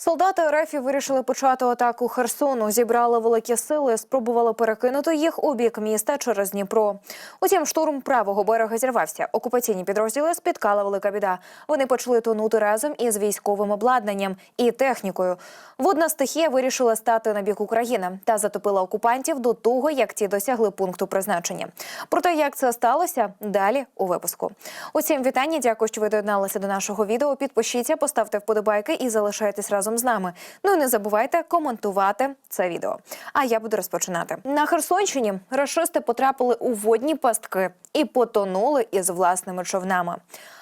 Солдати РФ вирішили почати атаку Херсону. Зібрали великі сили, спробували перекинути їх у бік міста через Дніпро. Утім, штурм правого берега зірвався. Окупаційні підрозділи спіткала велика біда. Вони почали тонути разом із військовим обладнанням і технікою. Водна стихія вирішила стати на бік України та затопила окупантів до того, як ті досягли пункту призначення. Про те, як це сталося, далі у випуску. Усім вітання. Дякую, що ви доєдналися до нашого відео. Підпишіться, поставте вподобайки і залишайтесь разом з нами. Ну і не забувайте коментувати це відео. А я буду розпочинати. На Херсонщині рашисти потрапили у водні пастки і потонули із власними човнами.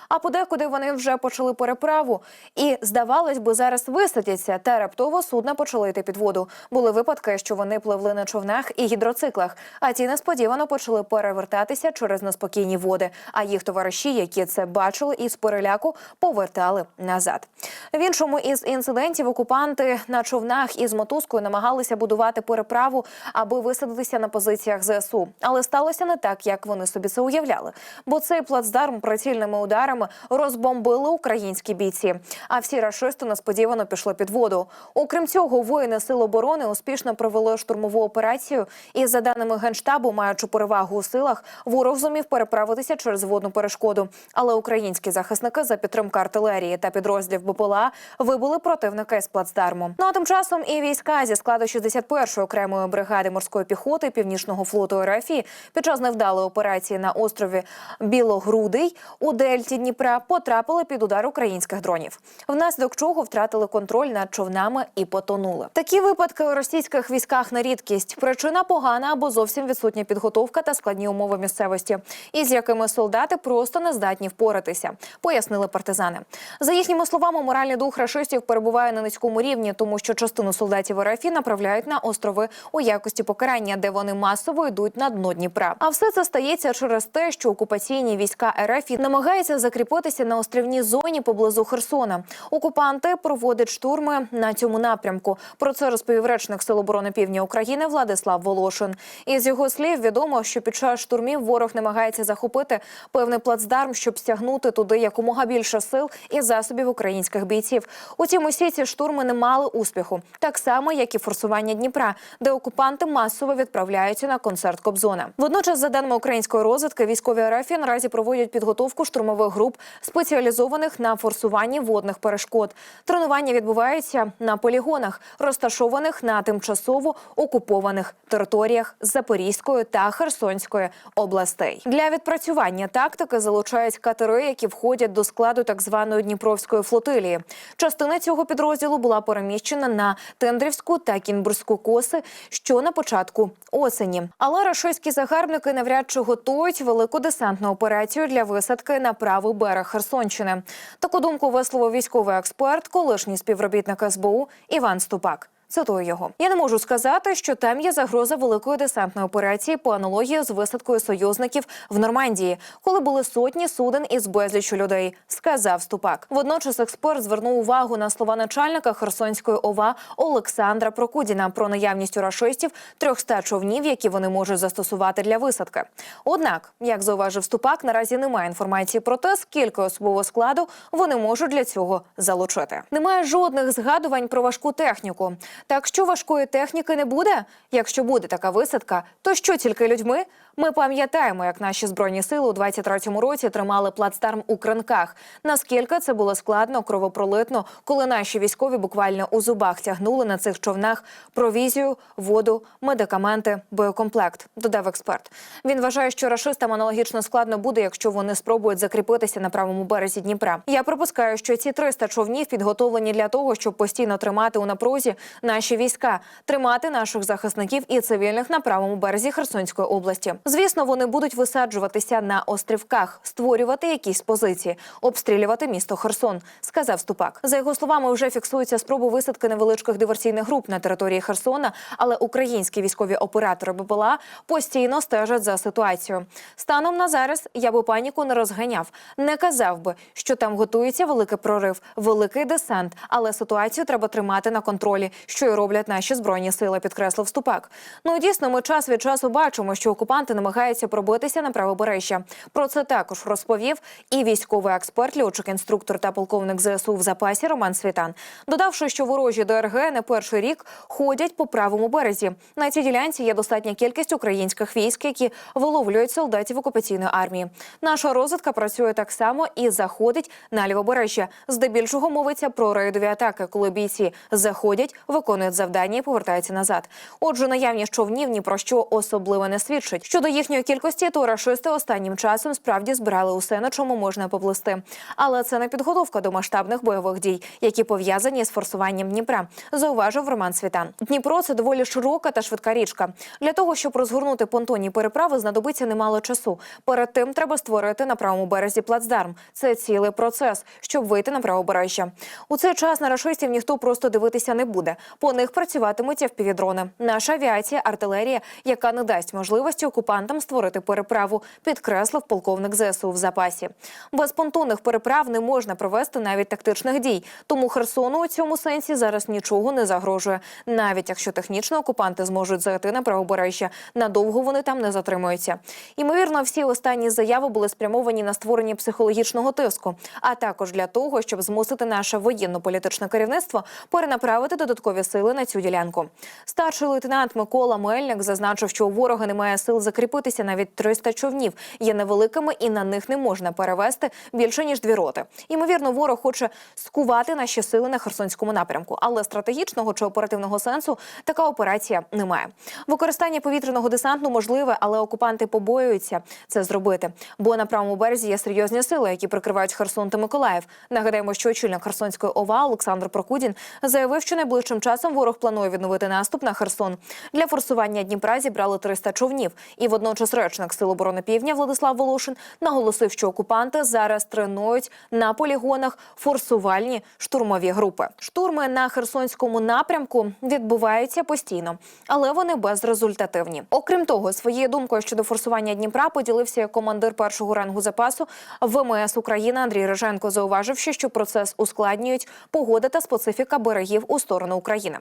А подекуди вони вже почали переправу. І здавалось би, зараз висадяться, та раптово судна почали йти під воду. Були випадки, що вони пливли на човнах і гідроциклах, а ті несподівано почали перевертатися через неспокійні води. А їх товариші, які це бачили, із переляку повертали назад. В іншому із інцидентів окупанти на човнах із мотузкою намагалися будувати переправу, аби висадитися на позиціях ЗСУ. Але сталося не так, як вони собі це уявляли. Бо цей плацдарм прицільними ударами розбомбили українські бійці. А всі рашисти несподівано пішли під воду. Окрім цього, воїни Сил оборони успішно провели штурмову операцію. І за даними генштабу, маючи перевагу у силах, ворог зумів переправитися через водну перешкоду. Але українські захисники за підтримки артилерії та підрозділів БПЛА вибили противника із плацдарму. Ну а тим часом і війська зі складу 61-ї окремої бригади морської піхоти північного флоту РФ під час невдалої операції на острові Білогрудий у дельті Дніпра потрапили під удар українських дронів, внаслідок чого втратили контроль над човнами і потонули. Такі випадки у російських військах на рідкість. Причина погана або зовсім відсутня підготовка та складні умови місцевості, із якими солдати просто не здатні впоратися, пояснили партизани. За їхніми словами, моральний дух рашистів перебуває на низькому рівні, тому що частину солдатів РФ направляють на острови у якості покарання, де вони масово йдуть на дно Дніпра. А все це стається через те, що окупаційні війська РФ намагаються закріпитися на острівній зоні поблизу Херсона. Окупанти проводять штурми на цьому напрямку. Про це розповів речник Сил оборони Півдня України Владислав Волошин. Із його слів відомо, що під час штурмів ворог намагається захопити певний плацдарм, щоб стягнути туди якомога більше сил і засобів українських бійців. Утім, усі ці штурми не мали успіху, так само як і форсування Дніпра, де окупанти масово відправляються на концерт Кобзона. Водночас, за даними української розвідки, військові РФ наразі проводять підготовку штурмових груп, спеціалізованих на форсуванні водних перешкод. Тренування відбуваються на полігонах, розташованих на тимчасово окупованих територіях Запорізької та Херсонської областей. Для відпрацювання тактики залучають катери, які входять до складу так званої Дніпровської флотилії. Частина цього підрозділу була переміщена на Тендрівську та Кінбурзьку коси, що на початку осені. Але рашистські загарбники навряд чи готують велику десантну операцію для висадки на правий берег Херсонщини. Таку думку висловив військовий експерт, колишній співробітник СБУ Іван Ступак. Цитую його. Я не можу сказати, що там є загроза великої десантної операції по аналогії з висадкою союзників в Нормандії, коли були сотні суден із безліччю людей, сказав Ступак. Водночас експерт звернув увагу на слова начальника Херсонської ОВА Олександра Прокудіна про наявність у рашистів 300 човнів, які вони можуть застосувати для висадки. Однак, як зауважив Ступак, наразі немає інформації про те, скільки особового складу вони можуть для цього залучити. Немає жодних згадувань про важку техніку. Так що важкої техніки не буде? Якщо буде така висадка, то що тільки людьми? Ми пам'ятаємо, як наші збройні сили у 23-му році тримали плацдарм у кринках. Наскільки це було складно, кровопролитно, коли наші військові буквально у зубах тягнули на цих човнах провізію, воду, медикаменти, боєкомплект. Додав експерт. Він вважає, що рашистам аналогічно складно буде, якщо вони спробують закріпитися на правому березі Дніпра. Я припускаю, що ці 300 човнів підготовлені для того, щоб постійно тримати у напрузі наші війська, тримати наших захисників і цивільних на правому березі Херсонської області. Звісно, вони будуть висаджуватися на острівках, створювати якісь позиції, обстрілювати місто Херсон, сказав Ступак. За його словами, вже фіксуються спроби висадки невеличких диверсійних груп на території Херсона, але українські військові оператори БПЛА постійно стежать за ситуацією. Станом на зараз я би паніку не розганяв, не казав би, що там готується великий прорив, великий десант, але ситуацію треба тримати на контролі, що й роблять наші збройні сили, підкреслив Ступак. Ну дійсно, ми час від часу бачимо, що окупанти намагаються пробитися на правобережжя. Про це також розповів і військовий експерт, льотчик, інструктор та полковник ЗСУ в запасі Роман Світан, додавши, що ворожі ДРГ не перший рік ходять по правому березі. На цій ділянці є достатня кількість українських військ, які виловлюють солдатів окупаційної армії. Наша розвідка працює так само і заходить на лівобережжя. Здебільшого мовиться про рейдові атаки, коли бійці заходять, виконують завдання і повертаються назад. Отже, наявність човнів ні про що особливо не свідчить. Щодо їхньої кількості, то рашисти останнім часом справді збирали усе, на чому можна поплисти. Але це не підготовка до масштабних бойових дій, які пов'язані з форсуванням Дніпра. Зауважив Роман Світан. Дніпро це доволі широка та швидка річка. Для того щоб розгорнути понтонні переправи, знадобиться немало часу. Перед тим треба створити на правому березі плацдарм. Це цілий процес, щоб вийти на правобережжя. У цей час на рашистів ніхто просто дивитися не буде. По них працюватимуть впівдрони. Наша авіація, артилерія, яка не дасть можливості окупантам створити переправу, підкреслив полковник ЗСУ в запасі. Без понтонних переправ не можна провести навіть тактичних дій. Тому Херсону у цьому сенсі зараз нічого не загрожує. Навіть якщо технічно окупанти зможуть зайти на правобережжя, надовго вони там не затримуються. Ймовірно, всі останні заяви були спрямовані на створення психологічного тиску, а також для того, щоб змусити наше воєнно-політичне керівництво перенаправити додаткові сили на цю ділянку. Старший лейтенант Микола Мельник зазначив, що у ворога немає сил закріпитися навіть 300 човнів є невеликими і на них не можна перевести більше ніж дві роти. Ймовірно, ворог хоче скувати наші сили на Херсонському напрямку, але стратегічного чи оперативного сенсу така операція немає. Використання повітряного десанту можливе, але окупанти побоюються це зробити. Бо на правому березі є серйозні сили, які прикривають Херсон та Миколаїв. Нагадаємо, що очільник Херсонської ОВА Олександр Прокудін заявив, що найближчим часом ворог планує відновити наступ на Херсон. Для форсування Дніпра зібрали 300 човнів. І водночас речник Сил оборони Півдня Владислав Волошин наголосив, що окупанти зараз тренують на полігонах форсувальні штурмові групи. Штурми на Херсонському напрямку відбуваються постійно, але вони безрезультативні. Окрім того, своєю думкою щодо форсування Дніпра поділився командир першого рангу запасу ВМС України Андрій Реженко, зауваживши, що процес ускладнюють погода та специфіка берегів у сторону України.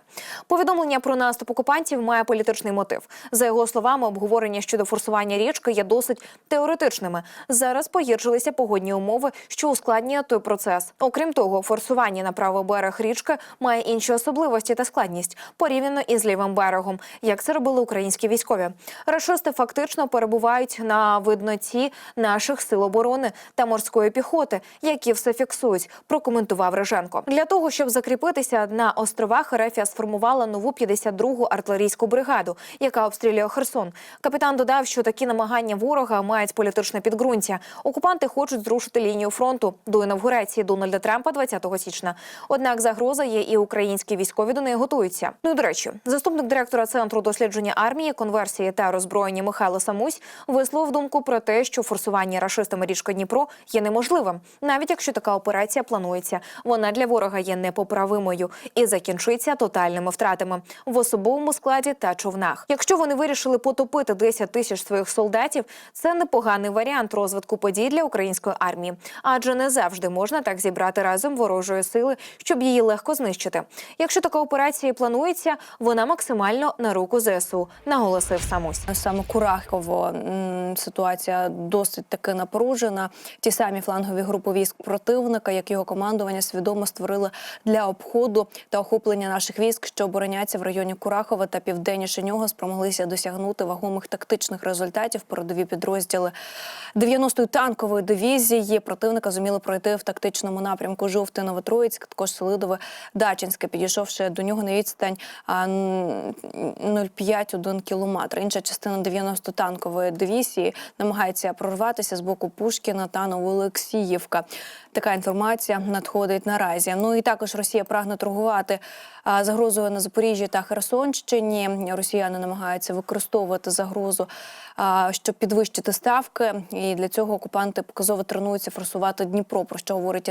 Повідомлення про наступ окупантів має політичний мотив. За його словами, обговорення щодо форсування річки є досить теоретичними. Зараз погіршилися погодні умови, що ускладнює той процес. Окрім того, форсування на правий берег річки має інші особливості та складність порівняно із лівим берегом, як це робили українські військові. Рашисти фактично перебувають на видноті наших сил оборони та морської піхоти, які все фіксують. Прокоментував Реженко. Для того щоб закріпитися на островах, Рефія сформувала нову 52-гу артилерійську бригаду, яка обстрілює Херсон. Капітан додав, що такі намагання ворога мають політичне підґрунтя. Окупанти хочуть зрушити лінію фронту до інавгурації Дональда Трампа 20 січня. Однак загроза є і українські військові до неї готуються. Ну і до речі, заступник директора центру дослідження армії, конверсії та роззброєння Михайло Самусь висловив думку про те, що форсування рашистами річка Дніпро є неможливим, навіть якщо така операція планується. Вона для ворога є непоправимою і закінчиться тотальними втратами в особовому складі та човнах. Якщо вони вирішили потопити 10 тисяч своїх солдатів, це непоганий варіант розвитку подій для української армії, адже не завжди можна так зібрати разом ворожої сили, щоб її легко знищити. Якщо така операція планується, вона максимально на руку ЗСУ, наголосив Самусь. Саме Курахово ситуація досить таки напружена. Ті самі флангові групи військ противника, як його командування свідомо створили для обходу та охоплення наших військ, що обороняться в районі Курахова та південніше нього, спромоглися досягнути вагомих тактичних результатів. Передові підрозділи 90-ї танкової дивізії противника зуміли пройти в тактичному напрямку Жовтий Новотроїцьк, також Селидове Дачинське, підійшовши до нього на відстань а, н- 0,5-1 кілометр. Інша частина 90-танкової дивізії намагається прорватися з боку Пушкіна та Новоолексіївка. Така інформація надходить наразі. Ну і також Росія прагне торгувати загрозою на Запоріжжі та Херсонщині. Росіяни намагаються використовувати загрозу, щоб підвищити ставки. І для цього окупанти показово тренуються форсувати Дніпро. Про що говорить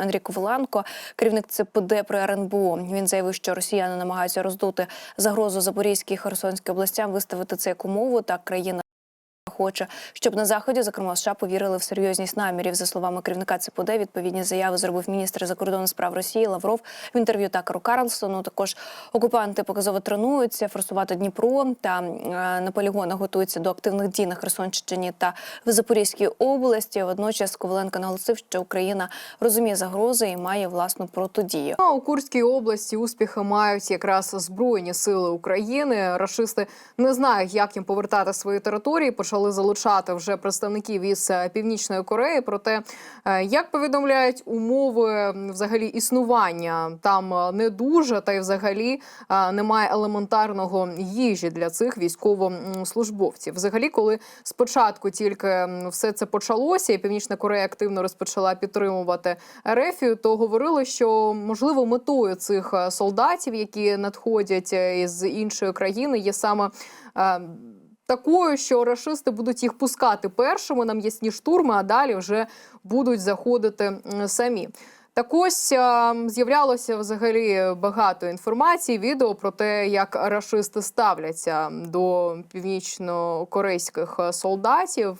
Андрій Коваленко, керівник ЦПД при РНБО. Він заявив, що росіяни намагаються роздути загрозу Запорізькій і Херсонській областям, виставити це як умову. Так країна Хоче, щоб на заході, зокрема США, повірили в серйозність намірів. За словами керівника ЦПД, відповідні заяви зробив міністр закордонних справ Росії Лавров в інтерв'ю Такеру Карлсону. Також окупанти показово тренуються форсувати Дніпро та е, на полігонах готуються до активних дій на Херсонщині та в Запорізькій області. Водночас Коваленко наголосив, що Україна розуміє загрози і має власну протидію. А у Курській області успіхи мають якраз збройні сили України. Рашисти не знають, як їм повертати свої території. Почали залучати вже представників із е, північної Кореї. Проте, е, як повідомляють умови взагалі існування там е, не дуже, та й взагалі немає елементарного їжі для цих військовослужбовців. Взагалі, коли спочатку тільки все це почалося, і Північна Корея активно розпочала підтримувати Ерефію, то говорили, що можливо метою цих солдатів, які надходять із іншої країни, є саме. Такою, що рашисти будуть їх пускати першими на м'ясні штурми, а далі вже будуть заходити самі. Так ось з'являлося взагалі багато інформації, відео про те, як рашисти ставляться до північно-корейських солдатів.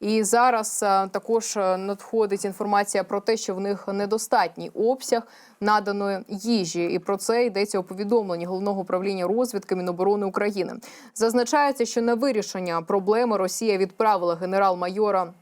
І зараз е, також е, надходить інформація про те, що в них недостатній обсяг наданої їжі, і про це йдеться у повідомленні головного управління розвідки Міноборони України. Зазначається, що на вирішення проблеми Росія відправила генерал-майора.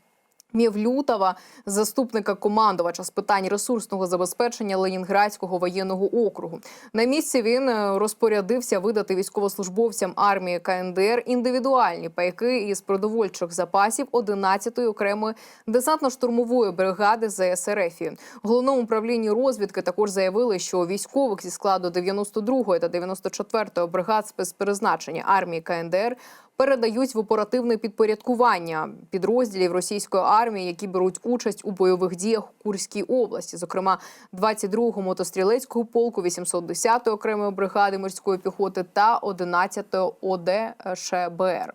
Мєвлютова, заступника командувача з питань ресурсного забезпечення Ленінградського воєнного округу. На місці він е, розпорядився видати військовослужбовцям армії КНДР індивідуальні пайки із продовольчих запасів 11-ї окремої десантно-штурмової бригади ЗСРФ. Головному управлінні розвідки також заявили, що військових зі складу 92-ї та 94-ї бригад спецпризначення армії КНДР передають в оперативне підпорядкування підрозділів російської армії, які беруть участь у бойових діях у Курській області, зокрема 22-го мотострілецького полку, 810-ї окремої бригади морської піхоти та 11-ї ОД ШБР.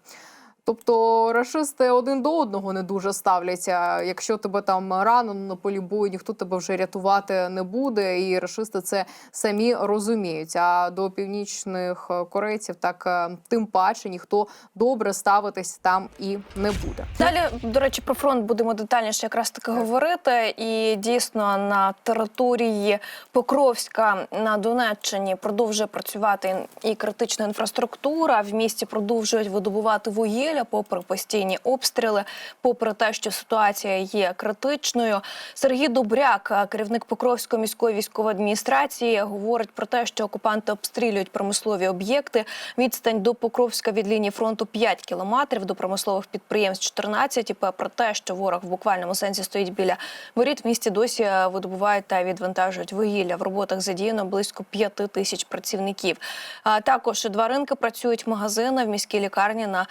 Тобто рашисти один до одного не дуже ставляться. Якщо тебе там рано на полі бою, ніхто тебе вже рятувати не буде, і рашисти це самі розуміють. А до північних корейців так е, тим паче ніхто добре ставитись там і не буде. Далі, до речі, про фронт будемо детальніше якраз таки говорити. І дійсно на території Покровська на Донеччині продовжує працювати і критична інфраструктура. В місті продовжують видобувати вугілля, попри постійні обстріли, попри те, що ситуація є критичною. Сергій Добряк, керівник Покровської міської військової адміністрації, говорить про те, що окупанти обстрілюють промислові об'єкти. Відстань до Покровська від лінії фронту 5 кілометрів, до промислових підприємств 14. І про те, що ворог в буквальному сенсі стоїть біля воріт, в місті досі видобувають та відвантажують вугілля. В роботах задіяно близько 5 тисяч працівників. А також два ринки працюють магазини в міській лікарні на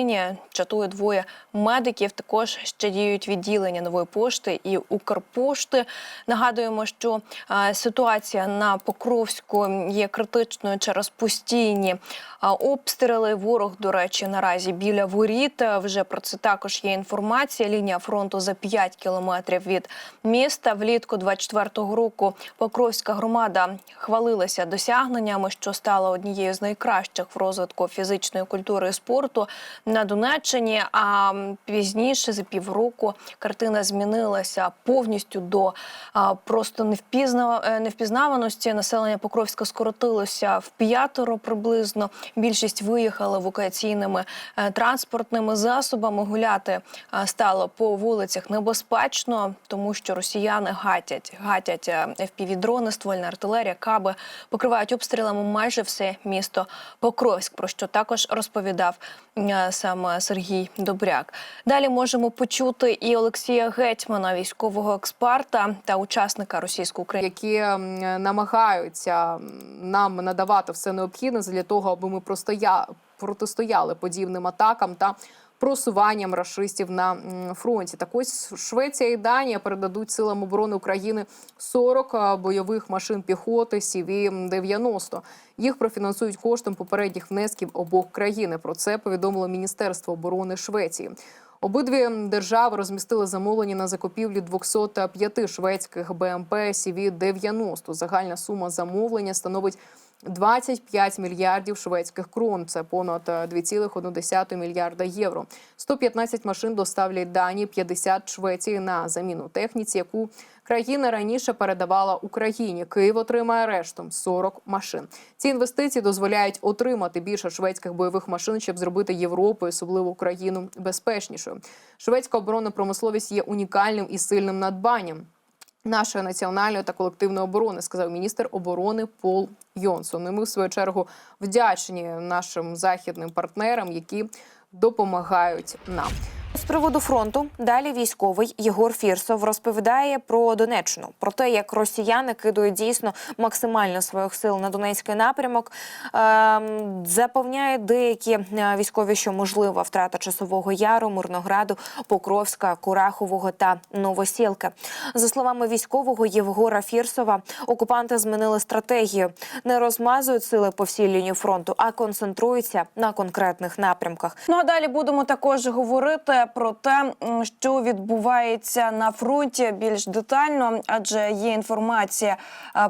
зміні. Чатує двоє медиків. Також ще діють відділення нової пошти і Укрпошти. Нагадуємо, що е, ситуація на Покровську є критичною через постійні е, обстріли. Ворог, до речі, наразі біля воріт. Вже про це також є інформація. Лінія фронту за 5 кілометрів від міста. Влітку 24-го року Покровська громада хвалилася досягненнями, що стала однією з найкращих в розвитку фізичної культури і спорту на Донеччині. А пізніше, за півроку, картина змінилася повністю до просто е, невпізнаваності. Населення Покровська скоротилося в п'ятеро приблизно. Більшість виїхали евакуаційними е, транспортними засобами. Гуляти е, стало по вулицях небезпечно, тому що росіяни гатять, гатять FPV-дрони, ствольна артилерія, каби покривають обстрілами майже все місто Покровськ. Про що також розповідав саме Сергій Добряк. Далі можемо почути і Олексія Гетьмана, військового експерта та учасника російсько-українського які намагаються нам надавати все необхідне для того, аби ми простоя... протистояли подібним атакам та просуванням рашистів на фронті. Так ось Швеція і Данія передадуть силам оборони України 40 бойових машин піхоти CV-90. Їх профінансують коштом попередніх внесків обох країн. Про це повідомило Міністерство оборони Швеції. Обидві держави розмістили замовлення на закупівлю 205 шведських БМП CV-90. Загальна сума замовлення становить 25 мільярдів шведських крон. Це понад е, 2,1 мільярда євро. 115 машин доставлять Данії, 50 Швеції на заміну техніці, яку країна раніше передавала Україні. Київ отримає решту 40 машин. Ці інвестиції дозволяють отримати більше шведських бойових машин, щоб зробити Європу, особливо Україну, безпечнішою. Шведська оборонна промисловість є унікальним і сильним надбанням нашої національної та колективної оборони, сказав міністр оборони Пол Йонсон. І ми в свою чергу вдячні нашим західним партнерам, які допомагають нам. З приводу фронту далі військовий Єгор Фірсов розповідає про Донеччину, про те, як росіяни кидують дійсно максимально своїх сил на Донецький напрямок. Ем, запевняє деякі е, військові, що можлива втрата часового яру, Мирнограду, Покровська, Курахового та Новосілки. За словами військового Євгора Фірсова, окупанти змінили стратегію, не розмазують сили по всій лінії фронту, а концентруються на конкретних напрямках. Ну а далі будемо також говорити про те, що відбувається на фронті більш детально, адже є інформація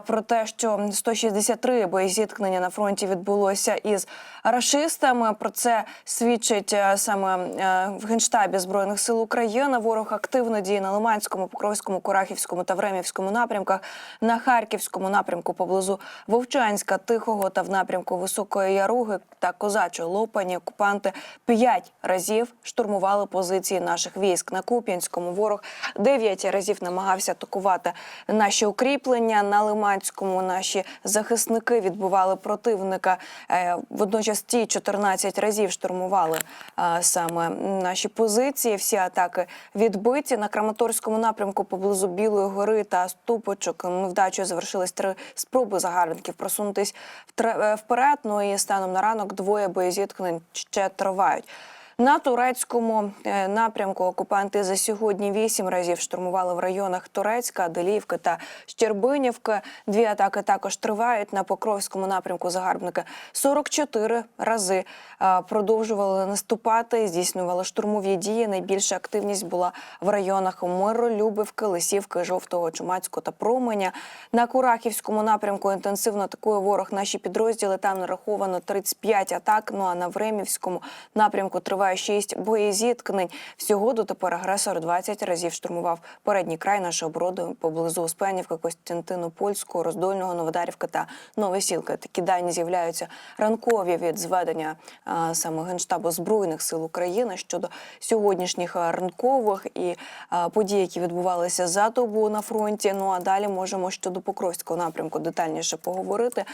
про те, що 163 боєзіткнення на фронті відбулося із рашистами. Про це свідчить е, саме е, в генштабі збройних сил України. Ворог активно діє на Лиманському, Покровському, Курахівському та Времівському напрямках, на Харківському напрямку поблизу Вовчанська, Тихого та в напрямку Високої Яруги та Козачої Лопані. Окупанти п'ять разів штурмували позиції наших військ на Куп'янському. Ворог дев'ять разів намагався атакувати наші укріплення на Лиманському. Наші захисники відбували противника. Е, Водночас ті 14 разів штурмували е, саме наші позиції. Всі атаки відбиті на Краматорському напрямку поблизу Білої гори та Ступочок. Невдачею завершились три спроби загарбників просунутись е, вперед. Ну і станом на ранок двоє боєзіткнень ще тривають. На турецькому е, напрямку окупанти за сьогодні вісім разів штурмували в районах Турецька, Делівки та Щербинівки. Дві атаки також тривають на Покровському напрямку. Загарбники 44 рази е, продовжували наступати, здійснювали штурмові дії. Найбільша активність була в районах Миролюбівки, Лисівки, Жовтого, Чумацького та Променя. На Курахівському напрямку інтенсивно атакує ворог наші підрозділи. Там нараховано 35 атак. Ну а на Времівському напрямку триває 6 боєзіткнень. Всього дотепер агресор 20 разів штурмував передній край нашої оборони поблизу Успенівки, Костянтинопольського, Роздольного, Новодарівка та Новосілка. Такі дані з'являються ранкові від зведення а, саме генштабу збройних сил України щодо сьогоднішніх ранкових і а, подій, які відбувалися за добу на фронті. Ну а далі можемо щодо Покровського напрямку детальніше поговорити.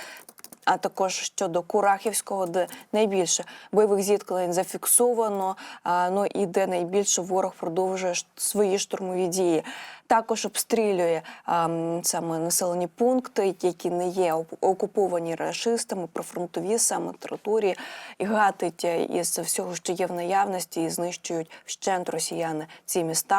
А також щодо Курахівського, де найбільше бойових зіткнень зафіксовано, ну і де найбільше ворог продовжує свої штурмові дії. Також обстрілює саме населені пункти, які не є окуповані рашистами, прифронтові саме території, і гатить е, із всього, що є в наявності, і знищують вщент росіяни ці міста.